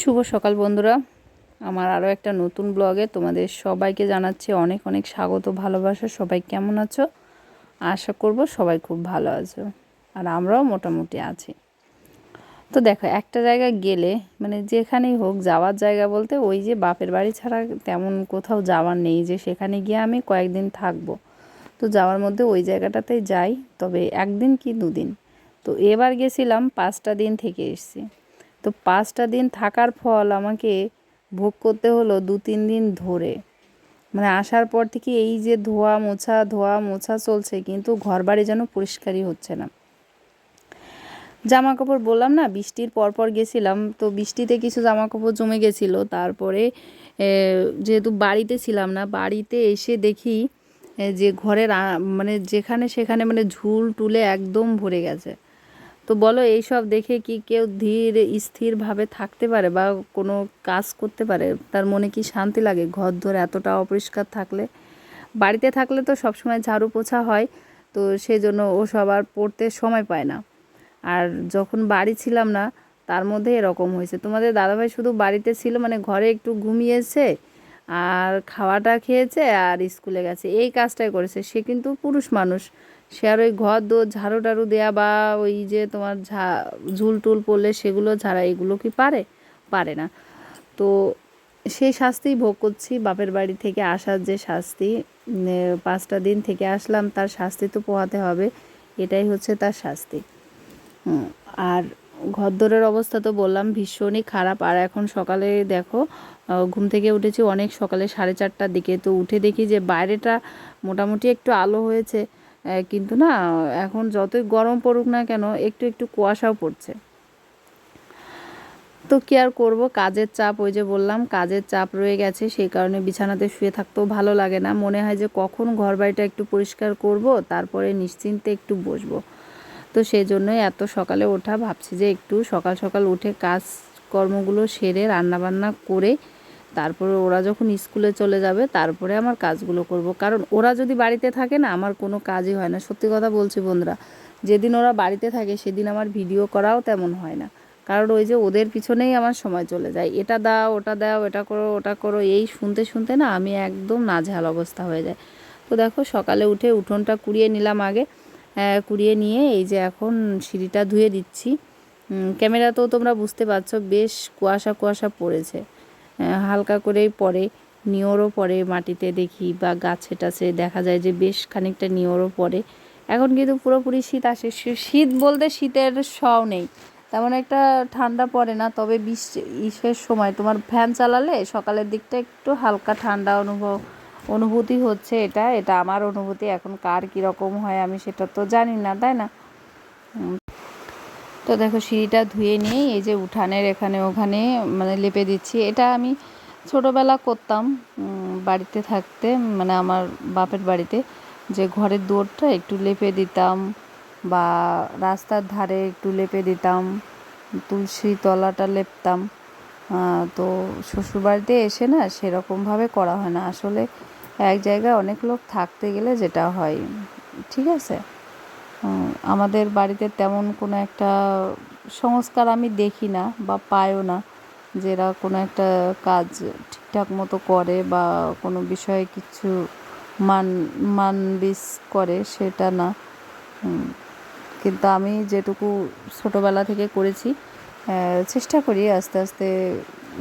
শুভ সকাল বন্ধুরা। আমার আরও একটা নতুন ব্লগে তোমাদের সবাইকে জানাচ্ছি অনেক অনেক স্বাগত, ভালোবাসা। সবাই কেমন আছো? আশা করব সবাই খুব ভালো আছো আর আমরাও মোটামুটি আছি। তো দেখো, একটা জায়গায় গেলে মানে যেখানেই হোক, যাওয়ার জায়গা বলতে ওই যে বাপের বাড়ি ছাড়া তেমন কোথাও যাওয়ার নেই যে সেখানে গিয়ে আমি কয়েকদিন থাকব। তো যাওয়ার মধ্যে ওই জায়গাটাতে যাই, তবে একদিন কি দুদিন? তো এবার গেছিলাম, পাঁচটা দিন থেকে এসেছি। তো পাঁচটা দিন থাকার ফল আমাকে ভোগ করতে হলো দু তিন দিন ধরে। মানে আসার পর থেকে এই যে ধোয়া মোছা ধোয়া মোছা চলছে, কিন্তু ঘর বাড়ি যেন পরিষ্কারই হচ্ছে না। জামা কাপড় বললাম না, বৃষ্টির পরপর গেছিলাম, তো বৃষ্টিতে কিছু জামা কাপড় জমে গেছিল। তারপরে যেহেতু বাড়িতে ছিলাম না, বাড়িতে এসে দেখি যে ঘরের মানে যেখানে সেখানে মানে ঝুল টুলে একদম ভরে গেছে। তো বলো, এইসব দেখে কি কেউ ধীর স্থিরভাবে থাকতে পারে বা কোনো কাজ করতে পারে? তার মনে কি শান্তি লাগে ঘর ধরে এতটা অপরিষ্কার থাকলে? বাড়িতে থাকলে তো সবসময় ঝাড়ু পোছা হয়, তো সেই জন্য ও সবার পড়তে সময় পায় না। আর যখন বাড়ি ছিলাম না, তার মধ্যে এরকম হয়েছে। তোমাদের দাদাভাই শুধু বাড়িতে ছিল মানে ঘরে একটু ঘুমিয়েছে আর খাওয়াটা খেয়েছে আর স্কুলে গেছে। এই কাজটাই করেছে। সে কিন্তু পুরুষ মানুষ। সে আর ওই ঘর দো ঝাড়ু টাড়ু দেওয়া বা ওই যে তোমার ঝা, ঝুল টুল পড়লে সেগুলো ঝাড়া, এগুলো কি পারে? পারে না। তো সেই শাস্তিই ভোগ করছি, বাপের বাড়ি থেকে আসার যে শাস্তি পাঁচটা দিন থেকে আসলাম, তার শাস্তি তো পোহাতে হবে, এটাই হচ্ছে তার শাস্তি। আর ঘরদোরের অবস্থা তো বললাম, ভীষণই খারাপ। আর এখন সকালে দেখো ঘুম থেকে উঠেছি অনেক সকালে, সাড়ে চারটার দিকে। তো উঠে দেখি যে বাইরেটা মোটামুটি একটু আলো হয়েছে। কিন্তু না, এখন যতই গরম পড়ুক না কেন, একটু একটু কুয়াশাও পড়ছে। তো কি আর করব? কাজের চাপ, ওই যে বললাম, কাজের চাপ রয়ে গেছে, সেই কারণে বিছানাতে শুয়ে থাকতেও ভালো লাগে না। মনে হয় যে কখন ঘর বাড়িটা একটু পরিষ্কার করব, তারপরে নিশ্চিন্তে একটু বসবো। তো সেই জন্যই এত সকালে ওঠা, ভাবছি যে একটু সকাল সকাল উঠে কাজ কর্মগুলো সেরে, রান্নাবান্না করে তারপরে ওরা যখন স্কুলে চলে যাবে, তারপরে আমার কাজগুলো করব। কারণ ওরা যদি বাড়িতে থাকে না, আমার কোনো কাজই হয় না। সত্যি কথা বলছি বন্ধুরা, যেদিন ওরা বাড়িতে থাকে, সেদিন আমার ভিডিও করাও তেমন হয় না। কারণ ওই যে ওদের পিছনেই আমার সময় চলে যায়। এটা দাও, ওটা দাও, এটা করো, ওটা করো, এই শুনতে শুনতে না আমি একদম নাজেহাল অবস্থা হয়ে যায়। তো দেখো, সকালে উঠে উঠোনটা কুড়িয়ে নিলাম আগে। কুড়িয়ে নিয়ে এই যে এখন সিঁড়িটা ধুয়ে দিচ্ছি। ক্যামেরাতেও তোমরা বুঝতে পারছ, বেশ কুয়াশা কুয়াশা পড়েছে। হালকা করেই পড়ে, নিয়রও পড়ে মাটিতে দেখি বা গাছে টাছে দেখা যায় যে বেশ খানিকটা নিয়রও পড়ে। এখন কিন্তু পুরোপুরি শীত আসে। শীত বলতে শীতের শও নেই। তেমন একটা ঠান্ডা পড়ে না, তবে ইসের সময় তোমার ফ্যান চালালে সকালের দিকটা একটু হালকা ঠান্ডা অনুভব, অনুভূতি হচ্ছে এটা। এটা আমার অনুভূতি। এখন কার কীরকম হয় আমি সেটা তো জানি না, তাই না? তো দেখো সিঁড়িটা ধুয়ে নিয়ে এই যে উঠানের এখানে ওখানে মানে লেপে দিচ্ছি। এটা আমি ছোটোবেলা করতাম বাড়িতে থাকতে মানে আমার বাপের বাড়িতে। যে ঘরের দুয়ারটা একটু লেপে দিতাম বা রাস্তার ধারে একটু লেপে দিতাম, তুলসী তলাটা লেপতাম। তো শ্বশুরবাড়িতে এসে না সেরকমভাবে করা হয় না। আসলে এক জায়গায় অনেক লোক থাকতে গেলে যেটা হয়, ঠিক আছে? আমাদের বাড়িতে তেমন কোনো একটা সংস্কার আমি দেখি না বা পাইও না যেরা কোনো একটা কাজ ঠিকঠাক মতো করে বা কোনো বিষয়ে কিছু মান, মানবিস করে সেটা না। কিন্তু আমি যেটুকু ছোটোবেলা থেকে করেছি চেষ্টা করি আস্তে আস্তে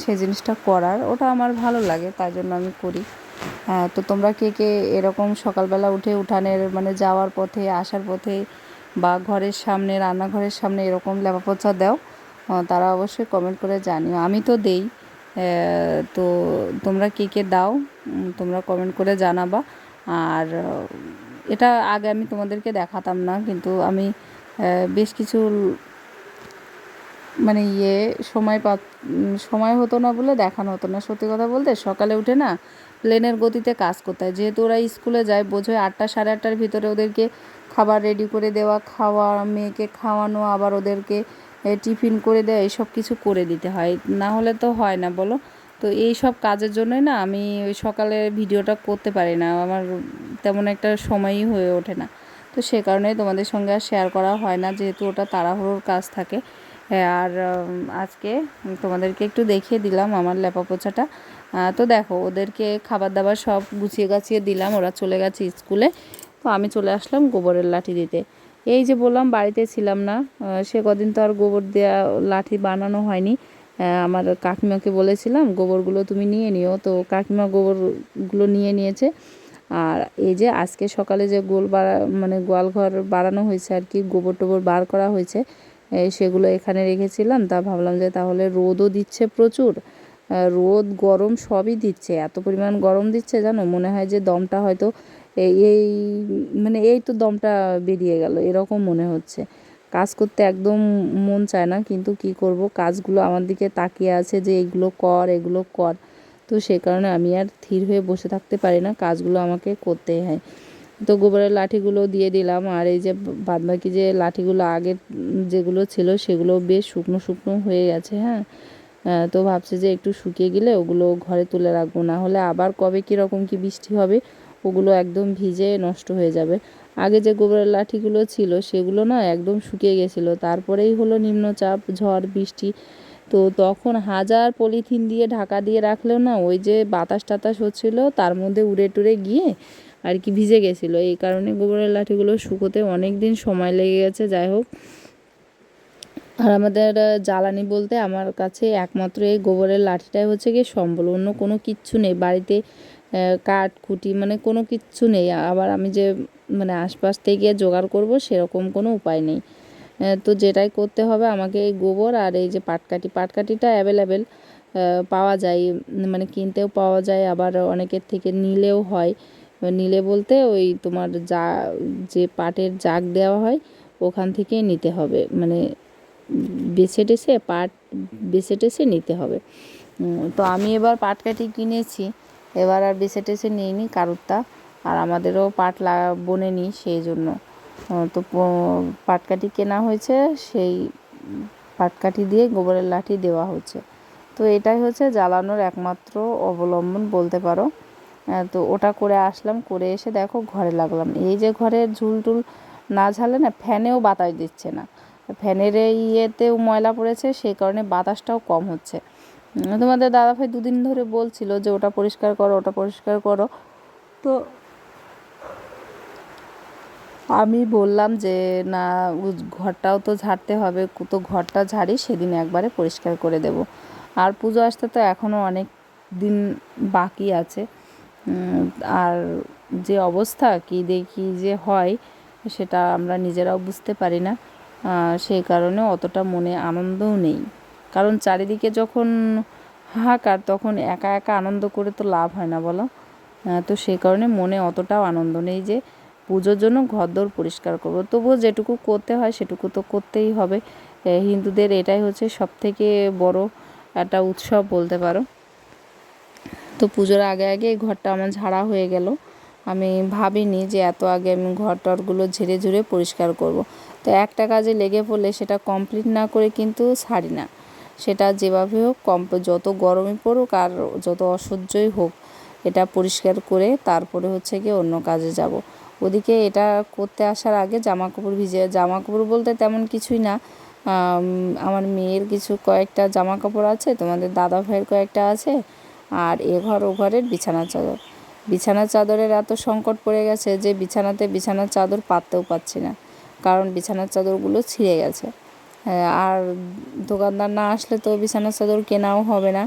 সে জিনিসটা করার। ওটা আমার ভালো লাগে, তাই জন্য আমি করি। তো তোমরা কে কে এরকম সকালবেলা উঠে উঠানের মানে যাওয়ার পথে, আসার পথে বা ঘরের সামনে, রান্নাঘরের সামনে এরকম লেপা পোছা দাও তারা অবশ্যই কমেন্ট করে জানিও। আমি তো দেই তো তোমরা কে কে দাও তোমরা কমেন্ট করে জানাবা। আর এটা আগে আমি তোমাদেরকে দেখাতাম না, কিন্তু আমি বেশ কিছু মানে ইয়ে সময় পা সময় হতো না বলে, দেখানো হতো না। সত্যি কথা বলতে, সকালে উঠে না প্লেনের গতিতে কাজ করতে হয়। যেহেতু ওরা স্কুলে যায় বোঝোয় আটটা, সাড়ে আটটার ভিতরে ওদেরকে খাবার রেডি করে দেওয়া, খাওয়া, মেয়েকে খাওয়ানো, আবার ওদেরকে টিফিন করে দেওয়া এইসব কিছু করে দিতে হয়। না হলে তো হয় না, বলো? তো এই সব কাজের জন্যই না আমি ওই সকালে ভিডিওটা করতে পারি না। আমার তেমন একটা সময়ই হয়ে ওঠে না। তো সে কারণে তোমাদের সঙ্গে আর শেয়ার করা হয় না, যেহেতু ওটা তাড়াহুড়োর কাজ থাকে। আর আজকে তোমাদেরকে একটু দেখিয়ে দিলাম আমার লেপা পোছাটা। তো দেখো, ওদেরকে খাবার দাবার সব গুছিয়ে গাছিয়ে দিলাম। ওরা চলে গেছে স্কুলে। তো আমি চলে আসলাম গোবরের লাঠি দিতে। এই যে বললাম, বাড়িতে ছিলাম না সে কদিন তো আর গোবর দেওয়া লাঠি বানানো হয়নি। আমার কাকিমাকে বলেছিলাম, গোবরগুলো তুমি নিয়ে নিও। তো কাকিমা গোবরগুলো নিয়ে নিয়েছে। আর এই যে আজকে সকালে যে গোল বাড়া মানে গোয়াল ঘর বাড়ানো হয়েছে আর কি, গোবর টোবর বার করা হয়েছে সেগুলো এখানে রেখেছিলাম। তা ভাবলাম যে তাহলে রোদও দিচ্ছে প্রচুর। রোদ, গরম সবই দিচ্ছে। এত পরিমাণ গরম দিচ্ছে জানো? মনে হয় যে দমটা হয়তো এই মানে এই তো দমটা বেরিয়ে গেল, এরকম মনে হচ্ছে। কাজ করতে একদম মন চায় না, কিন্তু কি করব? কাজগুলো আমার দিকে তাকিয়ে আছে যে এগুলো কর এগুলো কর। তো সে কারণে আমি আর থির হয়ে বসে থাকতে পারি না, কাজগুলো আমাকে করতেই হয়। তো গোবরের লাঠিগুলো দিয়ে দিলাম, আর এই যে বাদবাকি যে লাঠিগুলো আগের যেগুলো ছিল সেগুলো বেশ শুকনো শুকনো হয়ে গেছে হ্যাঁ। তো ভাবছি যে একটু শুকিয়ে গেলে ওগুলো ঘরে তুলে রাখব, না হলে আবার কবে কীরকম কি বৃষ্টি হবে ওগুলো একদম ভিজে নষ্ট হয়ে যাবে। আগে যে গোবরের লাঠিগুলো ছিল, সেগুলো না একদম শুকিয়ে গেছিল। তারপরেই হলো নিম্নচাপ, ঝড়, বৃষ্টি। তো তখন হাজার পলিথিন দিয়ে ঢাকা দিয়ে রাখলেও না ওই যে বাতাস টাতাস হচ্ছিল, তার মধ্যে উড়ে টুড়ে গিয়ে আর কি ভিজে গেছিল। এই কারণে গোবরের লাঠিগুলো শুকোতে অনেক দিন সময় লেগে গেছে, যাই হোক। আর আমাদের জ্বালানি বলতে আমার কাছে একমাত্র এই গোবরের লাঠিটাই হচ্ছে গিয়ে সম্বল। অন্য কোনো কিচ্ছু নেই। বাড়িতে কাঠ, খুঁটি মানে কোনো কিচ্ছু নেই। আবার আমি যে মানে আশপাশ থেকে জোগাড় করব সেরকম কোনো উপায় নেই। তো যেটাই করতে হবে আমাকে এই গোবর আর এই যে পাটকাঠি, পাটকাঠিটা অ্যাভেলেবেল পাওয়া যায় মানে কিনতেও পাওয়া যায়, আবার অনেকের থেকে নিলেও হয়। নিলে বলতে ওই তোমার যা, যে পাটের জাগ দেওয়া হয়, ওখান থেকে নিতে হবে। মানে বেছে টেছে পাট, বেছে টেছে নিতে হবে। তো আমি এবার পাটকাঠি কিনেছি। এবার আর বেছে টেছে নিইনি কারুরটা, আর আমাদেরও পাট লাগা বোনেনি সেই জন্য। তো পাটকাঠি কেনা হয়েছে, সেই পাটকাঠি দিয়ে গোবরের লাঠি দেওয়া হচ্ছে তো এটাই হচ্ছে জ্বালানোর একমাত্র অবলম্বন বলতে পারো। তো ওটা করে আসলাম, করে এসে দেখো ঘরে লাগলাম। এই যে ঘরের ঝুল টুল না ঝালে না, ফ্যানেও বাতাস দিচ্ছে না। ফ্যানের ইয়েতেও ময়লা পড়েছে, সেই কারণে বাতাসটাও কম হচ্ছে। তোমাদের দাদাভাই দুদিন ধরে বলছিল যে ওটা পরিষ্কার করো, ওটা পরিষ্কার করো। তো আমি বললাম যে, না ঘরটাও তো ঝাড়তে হবে। তো ঘরটা ঝাড়ি, সেদিন একবারে পরিষ্কার করে দেব। আর পুজো আসতে তো এখনও অনেক দিন বাকি আছে। আর যে অবস্থা, কি দেখি যে হয়, সেটা আমরা নিজেরাও বুঝতে পারি না। সেই কারণে অতটা মনে আনন্দও নেই। কারণ চারিদিকে যখন হাহাকার, তখন একা একা আনন্দ করে তো লাভ হয় না, বলো? তো সেই কারণে মনে অতটাও আনন্দ নেই যে পুজোর জন্য ঘরদোর পরিষ্কার করব। তবুও যেটুকু করতে হয় সেটুকু তো করতেই হবে। হিন্দুদের এটাই হচ্ছে সব থেকে বড় একটা উৎসব বলতে পারো। তো পুজোর আগে আগে ঘরটা আমার ঝাড়া হয়ে গেল। আমি ভাবিনি যে এত আগে আমি ঘর টরগুলো ঝেড়ে ঝুড়ে পরিষ্কার করব। তো একটা কাজে লেগে পড়লে সেটা কমপ্লিট না করে কিন্তু ছাড়ি না। সেটা যেভাবে হোক, কম যত গরমে পড়ুক আর যত অসহ্যই হোক, এটা পরিষ্কার করে তারপরে হচ্ছে গিয়ে অন্য কাজে যাব। ওদিকে এটা করতে আসার আগে জামা কাপড় ভিজে জামা কাপড় বলতে তেমন কিছুই না। আমার মেয়ের কিছু কয়েকটা জামা কাপড় আছে, তোমাদের দাদা ভাইয়ের কয়েকটা আছে আর এ ঘর ও ঘরের বিছানা চাদর। বিছানা চাদরের এত সংকট পড়ে গেছে যে বিছানাতে বিছানার চাদর পাততেও পাচ্ছি না। কারণ বিছানার চাদরগুলো ছিঁড়ে গেছে। আর দোকানদার না আসলে তো বিছানার চাদর কেনাও হবে না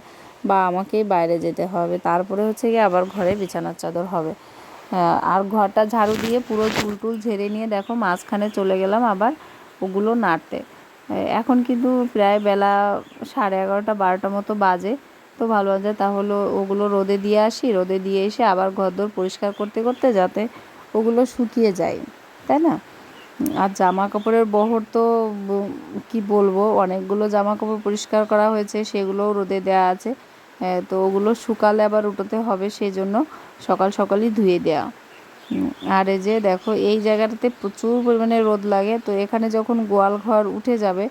বা আমাকেই বাইরে যেতে হবে। তারপরে হচ্ছে গিয়ে আবার ঘরে বিছানার চাদর হবে। হ্যাঁ, আর ঘরটা ঝাড়ু দিয়ে পুরো চুল টুল ঝেড়ে নিয়ে দেখো মাঝখানে চলে গেলাম আবার ওগুলো নাড়তে। এখন কিন্তু প্রায় বেলা সাড়ে এগারোটা বারোটা মতো বাজে। তো ভালো আছে তাহলে ওগুলো রোদে দিয়ে আসি রোদে দিয়ে এসে আবার ঘরদোর পরিষ্কার করতে করতে যাতে ওগুলো শুকিয়ে যায়। তাই না? আর জামা কাপড়ের বহর তো কি বলব অনেকগুলো জামা কাপড় পরিষ্কার করা হয়েছে সেগুলোও রোদে দেওয়া আছে। তো ওগুলো শুকালে আবার উঠোতে হবে সেই জন্য সকাল সকালই ধুয়ে উম, আর এই যে দেখো এই জায়গাটাতে প্রচুর পরিমাণে রোদ লাগে তো এখানে যখন গোয়াল ঘর উঠে যাবে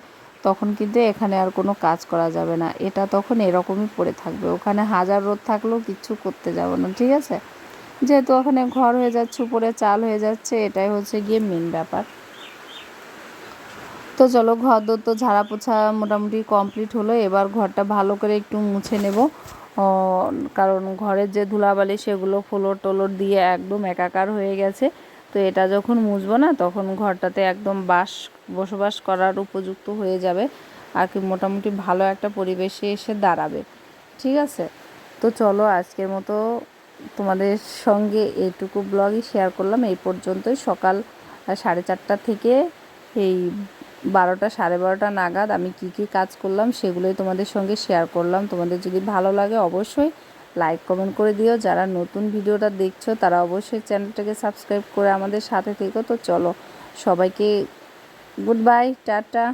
তখন কিন্তু এখানে আর কোনো কাজ করা যাবে না। এটা তখন এরকমই পড়ে থাকবে। ওখানে হাজার রোদ থাকলেও কিচ্ছু করতে যাব না ঠিক আছে? যেহেতু ওখানে ঘর হয়ে যাচ্ছে, উপরে চাল হয়ে যাচ্ছে, এটাই হচ্ছে গিয়ে মেন ব্যাপার। তো চলো, ঘর দর তো ঝাড়া পোছা মোটামুটি কমপ্লিট হলো। এবার ঘরটা ভালো করে একটু মুছে নেব। কারণ ঘরের যে ধুলাবালি, সেগুলো ফ্লোর টোলোর দিয়ে একদম একাকার হয়ে গেছে। তো এটা যখন মুছবো না, তখন ঘরটাতে একদম বাস, বসবাস করার উপযুক্ত হয়ে যাবে। আর কি মোটামুটি ভালো একটা পরিবেশে এসে দাঁড়াবে। ঠিক আছে? তো চলো, আজকের মতো তোমাদের সঙ্গে এইটুকু ব্লগই শেয়ার করলাম। এই পর্যন্তই। সকাল সাড়ে চারটা থেকে এই বারোটা, সাড়ে বারোটা নাগাদ আমি কি কি কাজ করলাম সেগুলোই তোমাদের সঙ্গে শেয়ার করলাম। তোমাদের যদি ভালো লাগে অবশ্যই লাইক কমেন্ট করে দিও। যারা নতুন ভিডিওটা দেখছ, তারা অবশ্যই চ্যানেলটাকে সাবস্ক্রাইব করে আমাদের সাথে থেকো। তো চলো, সবাইকে গুড বাই টাটা।